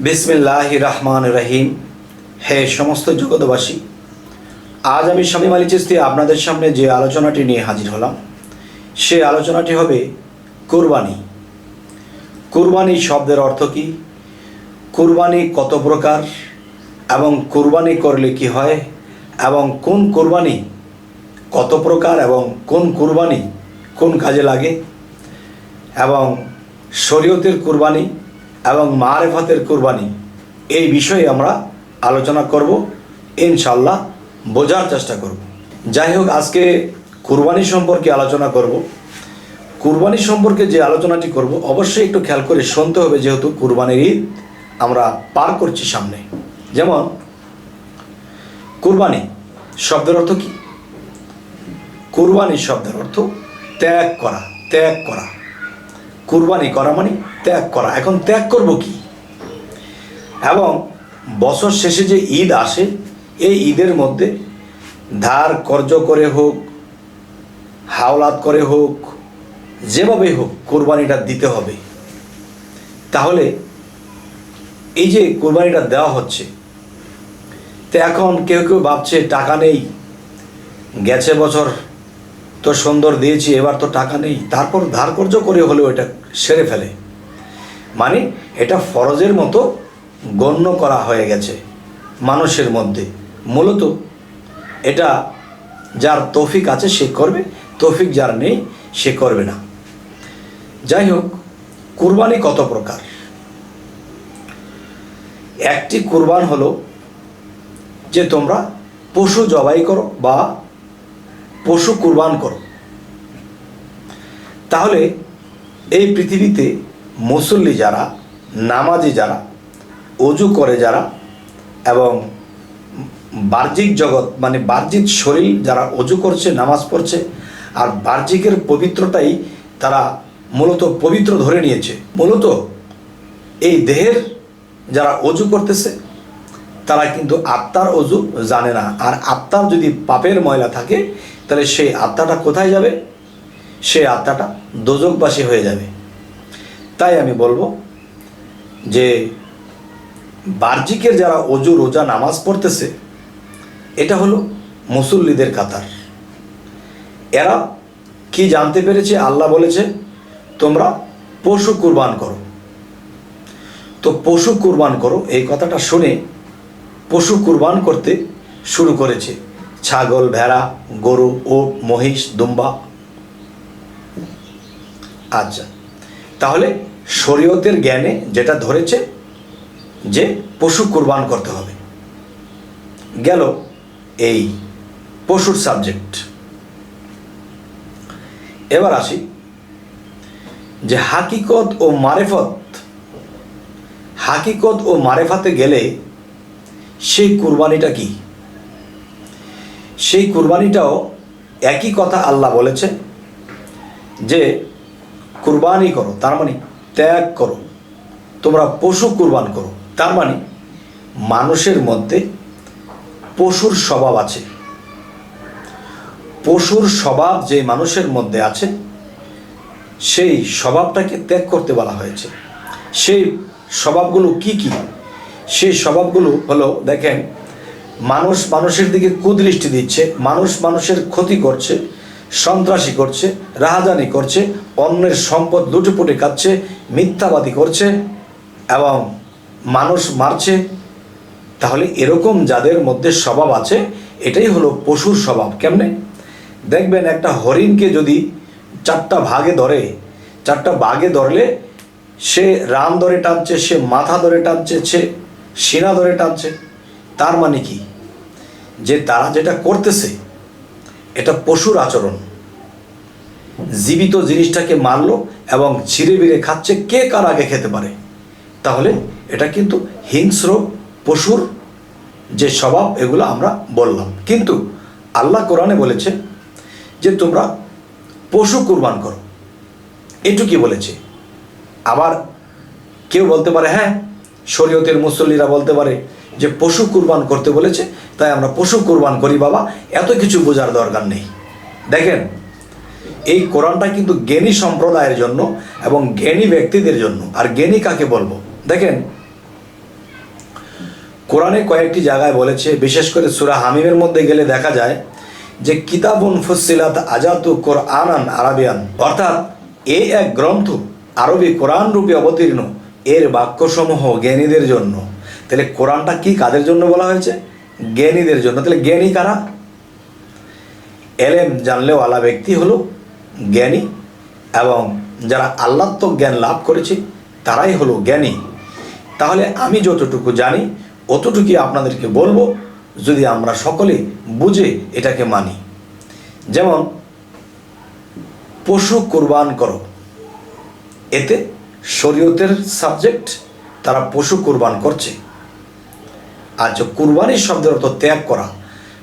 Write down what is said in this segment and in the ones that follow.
বিসমিল্লাহ রহমান রহিম। হে সমস্ত জগতবাসী আজ আমি স্বামী আলী চিস্তি আপনাদের সামনে যে আলোচনাটি নিয়ে হাজির হলাম, সে আলোচনাটি হবে কুরবানি। কুরবানি শব্দের অর্থ কী? কুরবানি কত প্রকার এবং কুরবানি করলে কি হয় এবং কোন কুরবানি কত প্রকার এবং কোন কুরবানি কোন কাজে লাগে এবং শরীয়তের কুরবানি এবং মারেফাতের কুরবানি। এই বিষয়ে আমরা আলোচনা করব ইনশাল্লাহ বোঝার চেষ্টা করব। যাই হোক, আজকে কুরবানি সম্পর্কে আলোচনা করব। কুরবানি সম্পর্কে যে আলোচনাটি করব, অবশ্যই একটু খেয়াল করে শুনতে হবে, যেহেতু কুরবানির ঈদ আমরা পার করছি সামনে। যেমন, কুরবানি শব্দের অর্থ কি? কুরবানি শব্দের অর্থ ত্যাগ করা ত্যাগ করা। কুরবানি করা মানে ত্যাগ করা। এখন ত্যাগ করব কি? এবং বছর শেষে যে ঈদ আসে, এই ঈদের মধ্যে ধার কর্য করে হোক, হাওলাত করে হোক, যেভাবে হোক কোরবানিটা দিতে হবে। তাহলে এই যে কোরবানিটা দেওয়া হচ্ছে, তো এখন কেউ কেউ ভাবছে টাকা নেই। গেছে বছর তো সুন্দর দিয়েছি, এবার তো টাকা নেই। তারপর ধার কর্য করে হলেও এটা সেরে ফেলে। মানে এটা ফরজের মতো গণ্য করা হয়ে গেছে মানুষের মধ্যে। মূলত এটা যার তৌফিক আছে সে করবে, তৌফিক যার নেই সে করবে না। যাই হোক, কুরবানি কত প্রকার? একটি কুরবান হলো যে তোমরা পশু জবাই করো বা পশু কুরবান করো। তাহলে এই পৃথিবীতে মুসল্লি যারা, নামাজি যারা, অজু করে যারা এবং বাহ্যিক জগৎ মানে বাহ্যিক শরীর যারা অজু করছে, নামাজ পড়ছে, আর বাহ্যিকের পবিত্রটাই তারা মূলত পবিত্র ধরে নিয়েছে। মূলত এই দেহের যারা অজু করতেছে তারা কিন্তু আত্মার অজু জানে না। আর আত্মার যদি পাপের ময়লা থাকে, তাহলে সেই আত্মাটা কোথায় যাবে? সেই আত্মাটা দোজকবাসী হয়ে যাবে। তাই আমি বলব যে বার্জিকের যারা অজু, রোজা, নামাজ পড়তেছে, এটা হলো মুসল্লিদের কাতার। এরা কি জানতে পেরেছে? আল্লাহ বলেছে, তোমরা পশু কুরবান করো। তো পশু কুরবান করো, এই কথাটা শুনে পশু কুরবান করতে শুরু করেছে। ছাগল, ভেড়া, গরু ও মহিষ, দুম্বা। আচ্ছা তাহলে শরীয়তের জ্ঞানে যেটা ধরেছে যে পশু কুরবান করতে হবে। গেল এই পশুর সাবজেক্ট। এবার আসি যে হাকিকত ও মারেফত। হাকিকত ও মারেফাতে গেলে সেই কুরবানিটা কি? সেই কুরবানিটাও একই কথা আল্লাহ বলেছে যে, কুরবানি করো, তার মানে ত্যাগ করো। তোমরা পশু কুরবান করো। তার মানে মানুষের মধ্যে পশুর স্বভাব আছে। পশুর স্বভাব যে মানুষের মধ্যে আছে, সেই স্বভাবটাকে ত্যাগ করতে বলা হয়েছে। সেই স্বভাবগুলো কি কি? সেই স্বভাবগুলো হলো, দেখেন, মানুষ মানুষের দিকে কুদৃষ্টি দিচ্ছে, মানুষ মানুষের ক্ষতি করছে, সন্ত্রাসী করছে, রাহাজানি করছে, অন্যের সম্পদ লুটেপুটে খাচ্ছে, মিথ্যাবাদী করছে এবং মানুষ মারছে। তাহলে এরকম যাদের মধ্যে স্বভাব আছে, এটাই হলো পশুর স্বভাব, কেমনে? দেখবেন একটা হরিণকে যদি চারটা ভাগে ধরে, চারটা বাঘে ধরলে সে রান ধরে টানছে, সে মাথা ধরে টানছে, সে সিনা ধরে টানছে। তার মানে কি? যে তারা যেটা করতেছে, এটা পশুর আচরণ। জীবিত জিনিসটাকে মারলো এবং ছিঁড়ে বিড়ে খাচ্ছে কে কার আগে খেতে পারে। তাহলে এটা কিন্তু হিংস্র পশুর যে স্বভাব, এগুলো আমরা বললাম। কিন্তু আল্লাহ কোরআনে বলেছে যে তোমরা পশু কুরবান করো। এটুকি বলেছে। আবার কেউ বলতে পারে হ্যাঁ শরীয়তের মুসল্লিরা বলতে পারে যে পশু কুরবান করতে বলেছে, তাই আমরা পশু কুরবান করি বাবা, এত কিছু বোঝার দরকার নেই। দেখেন, এই কোরআনটা কিন্তু জ্ঞানী সম্প্রদায়ের জন্য এবং জ্ঞানী ব্যক্তিদের জন্য। আর জ্ঞানী কাকে বলব? দেখেন, কোরআনে কয়েকটি জায়গায় বলেছে, বিশেষ করে সুরা হামিমের মধ্যে গেলে দেখা যায় যে কিতাবুন ফুসিলাত আজাতু কোরআনান আরাবিয়ান। অর্থাৎ এই এক গ্রন্থ আরবি কোরআন রূপে অবতীর্ণ। এর বাক্যসমূহ জ্ঞানীদের জন্য। তাহলে কোরআনটা কি কাদের জন্য বলা হয়েছে? জ্ঞানীদের জন্য। তাহলে জ্ঞানী কারা? এলেম জানলেওয়ালা ব্যক্তি হলো জ্ঞানী এবং যারা আল্লাত্মক জ্ঞান লাভ করেছে, তারাই হলো জ্ঞানী। তাহলে আমি যতটুকু জানি, অতটুকুই আপনাদেরকে বলব, যদি আমরা সকলে বুঝে এটাকে মানি। যেমন, পশু কোরবান করো। এতে শরীয়তের সাবজেক্ট তারা পশু কোরবান করছে। আর যে কুরবানির শব্দের অর্থ ত্যাগ করা।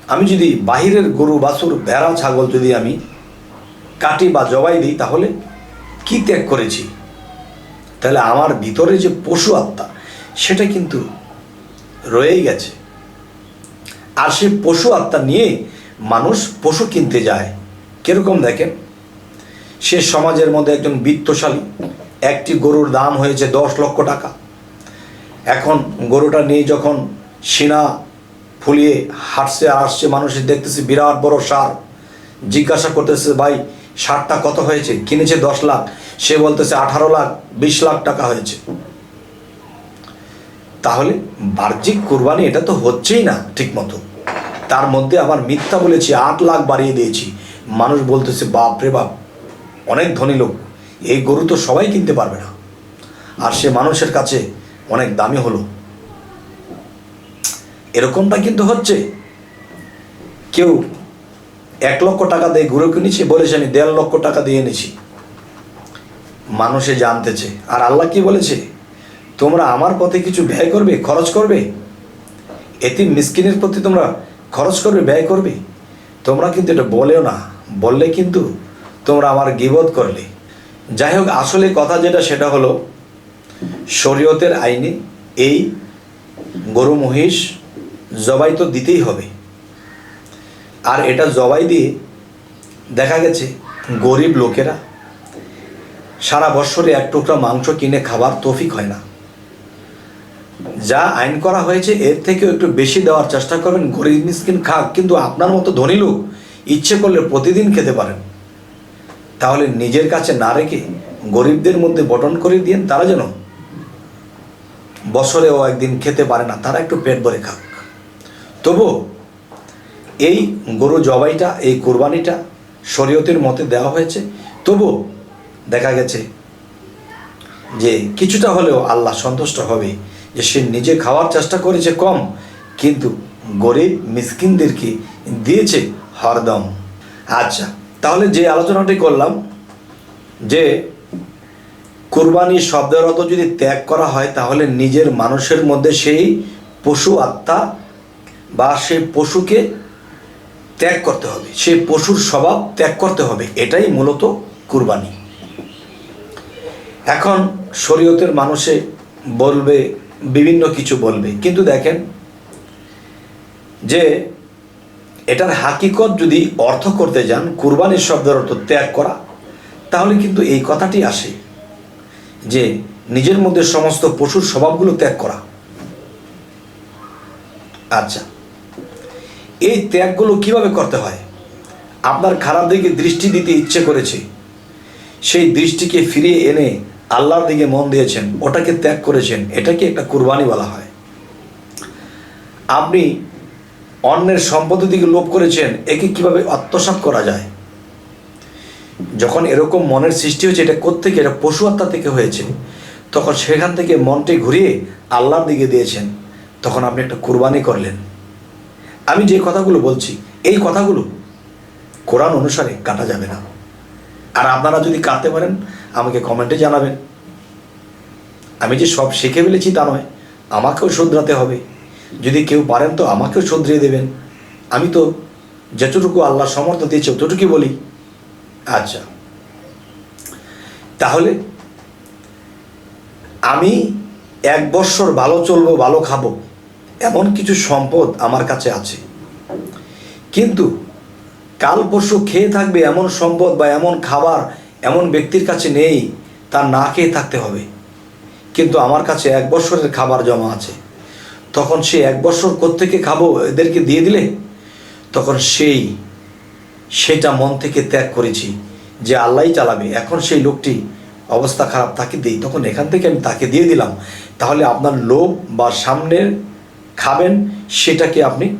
আমি যদি বাহিরের গরু, বাছুর, ভেড়া, ছাগল যদি আমি কাটি বা জবাই দিই, তাহলে কি ত্যাগ করেছি? তাহলে আমার ভিতরে যে পশু আত্মা, সেটা কিন্তু রয়েই গেছে। আর সে পশু আত্মা নিয়ে মানুষ পশু কিনতে যায়। কীরকম দেখেন? সে সমাজের মধ্যে একজন বিত্তশালী একটি গরুর দাম হয়েছে দশ লক্ষ টাকা। এখন গরুটা নিয়ে যখন সিনা ফুলিয়ে হাঁটছে আর আসছে মানুষের দেখতেছে বিরাট বড় সার। জিজ্ঞাসা করতেছে, ভাই, সারটা কত হয়েছে? কিনেছে দশ লাখ। সে বলতেছে, আঠারো লাখ, বিশ লাখ টাকা হয়েছে। তাহলে বাহ্যিক কোরবানি এটা তো হচ্ছেই না ঠিক মতো তার মধ্যে আবার মিথ্যা বলেছি, আট লাখ বাড়িয়ে দিয়েছি। মানুষ বলতেছে বাপ রে বাপ, অনেক ধনী লোক। এই গরু তো সবাই কিনতে পারবে না। আর সে মানুষের কাছে অনেক দামি হলো। এরকমটা কিন্তু হচ্ছে। কেউ এক লক্ষ টাকা দিয়ে গরু কিনেছে, বলেছে, আমি দেড় লক্ষ টাকা দিয়ে এনেছি। মানুষে জানতেছে। আর আল্লাহ কি বলেছে? তোমরা আমার পথে কিছু ব্যয় করবে, খরচ করবে? এতে মিসকিনের প্রতি তোমরা খরচ করবে, ব্যয় করবে? তোমরা কিন্তু এটা বলেও না। বললে কিন্তু তোমরা আমার গিবত করলে। যাই হোক আসলে কথা যেটা, সেটা হলো শরীয়তের আইনে এই গরু মহিষ জবাই তো দিতেই হবে। আর এটা জবাই দিয়ে দেখা গেছে গরিব লোকেরা সারা বছরে এক টুকরা মাংস কিনে খাবার তৌফিক হয় না। যা আইন করা হয়েছে, এর থেকেও একটু বেশি দেওয়ার চেষ্টা করবেন। গরিব মিসকিন খাক, কিন্তু আপনার মতো ধনী লোক ইচ্ছে করলে প্রতিদিন খেতে পারেন। তাহলে নিজের কাছে না রেখে গরিবদের মধ্যে বটন করে দিন তারা যেন। বছরেও একদিন খেতে পারে না, তারা একটু পেট ভরে খাক। তবু এই গরু জবাইটা, এই কোরবানিটা শরীয়তের মতে দেওয়া হয়েছে। তবু দেখা গেছে যে কিছুটা হলেও আল্লাহ সন্তুষ্ট হবে যে সে নিজে খাওয়ার চেষ্টা করেছে কম, কিন্তু গরিব মিসকিনদেরকে দিয়েছে হরদম। আচ্ছা তাহলে যে আলোচনাটি করলাম, যে কোরবানি শব্দের অর্থ যদি ত্যাগ করা হয়, তাহলে নিজের মানুষের মধ্যে সেই পশু আত্মা বা সেই পশুকে ত্যাগ করতে হবে। সেই পশুর স্বভাব ত্যাগ করতে হবে। এটাই মূলত কুরবানি। এখন শরীয়তের মানুষে বলবে, বিভিন্ন কিছু বলবে। কিন্তু দেখেন যে এটার হাকিকত যদি অর্থ করতে যান, কুরবানির শব্দের অর্থ ত্যাগ করা, তাহলে কিন্তু এই কথাটি আসে যে নিজের মধ্যে সমস্ত পশুর স্বভাবগুলো ত্যাগ করা। আচ্ছা এই ত্যাগগুলো কীভাবে করতে হয়? আপনার খারাপ দিকে দৃষ্টি দিতে ইচ্ছে করেছে, সেই দৃষ্টিকে ফিরিয়ে এনে আল্লাহর দিকে মন দিয়েছেন, ওটাকে ত্যাগ করেছেন, এটাকে একটা কুরবানি বলা হয়। আপনি অন্যের সম্পদের দিকে লোভ করেছেন, একে কীভাবে আত্মসাৎ করা যায়? যখন এরকম মনের সৃষ্টি হয়েছে, এটা কোত্থেকে? এটা পশু আত্মা থেকে হয়েছে। তখন সেখান থেকে মনটি ঘুরিয়ে আল্লাহর দিকে দিয়েছেন। তখন আপনি একটা কুরবানি করলেন। আমি যে কথাগুলো বলছি, এই কথাগুলো কোরআন অনুসারে কাটা যাবে না। আর আপনারা যদি কাটতে পারেন, আমাকে কমেন্টে জানাবেন। আমি যে সব শিখে ফেলেছি তা নয়, আমাকেও শুধরাতে হবে। যদি কেউ পারেন তো আমাকেও শুধরিয়ে দেবেন। আমি তো যতটুকু আল্লাহ সমর্থ দিয়েছে ততটুকুই বলি। আচ্ছা। তাহলে আমি এক বৎসর ভালো চলবো, ভালো খাব, এমন কিছু সম্পদ আমার কাছে আছে। কিন্তু কাল পরশু খেয়ে থাকবে এমন সম্পদ বা এমন খাবার এমন ব্যক্তির কাছে নেই, তার না খেয়ে থাকতে হবে। কিন্তু আমার কাছে এক বছরের খাবার জমা আছে। তখন সে এক বছর কোত্থেকে খাব এদেরকে দিয়ে দিলে? তখন সেই, সেটা মন থেকে ত্যাগ করেছি যে আল্লাহই চালাবে। এখন সেই লোকটি অবস্থা খারাপ, তাকে দিই। তখন এখান থেকে আমি তাকে দিয়ে দিলাম। তাহলে আপনার লোভ বা সামনের খাবেন, সেটাকে আপনি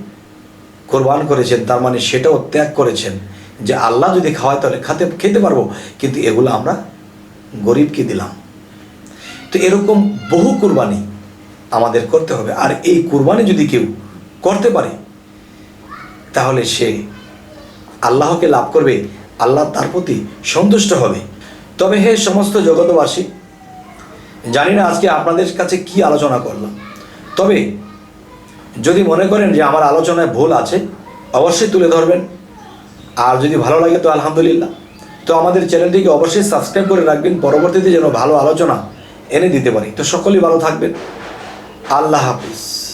কোরবান করেছেন। তার মানে সেটাও ত্যাগ করেছেন যে আল্লাহ যদি খাওয়ায় তাহলে খাতে, খেতে পারব। কিন্তু এগুলো আমরা গরিবকে দিলাম। তো এরকম বহু কুরবানি আমাদের করতে হবে। আর এই কুরবানি যদি কেউ করতে পারে, তাহলে সে আল্লাহকে লাভ করবে, আল্লাহ তার প্রতি সন্তুষ্ট হবে। তবে হে সমস্ত জগতবাসী জানি না আজকে আপনাদের কাছে কি আলোচনা করলাম। তবে যদি মনে করেন যে আমার আলোচনায় ভুল আছে, অবশ্যই তুলে ধরবেন। আর যদি ভালো লাগে তো আলহামদুলিল্লাহ। তো আমাদের চ্যানেলটিকে অবশ্যই সাবস্ক্রাইব করে রাখবেন। পরবর্তীতে যেন ভালো আলোচনা এনে দিতে পারি। তো সকলেই ভালো থাকবেন। আল্লাহ হাফিজ।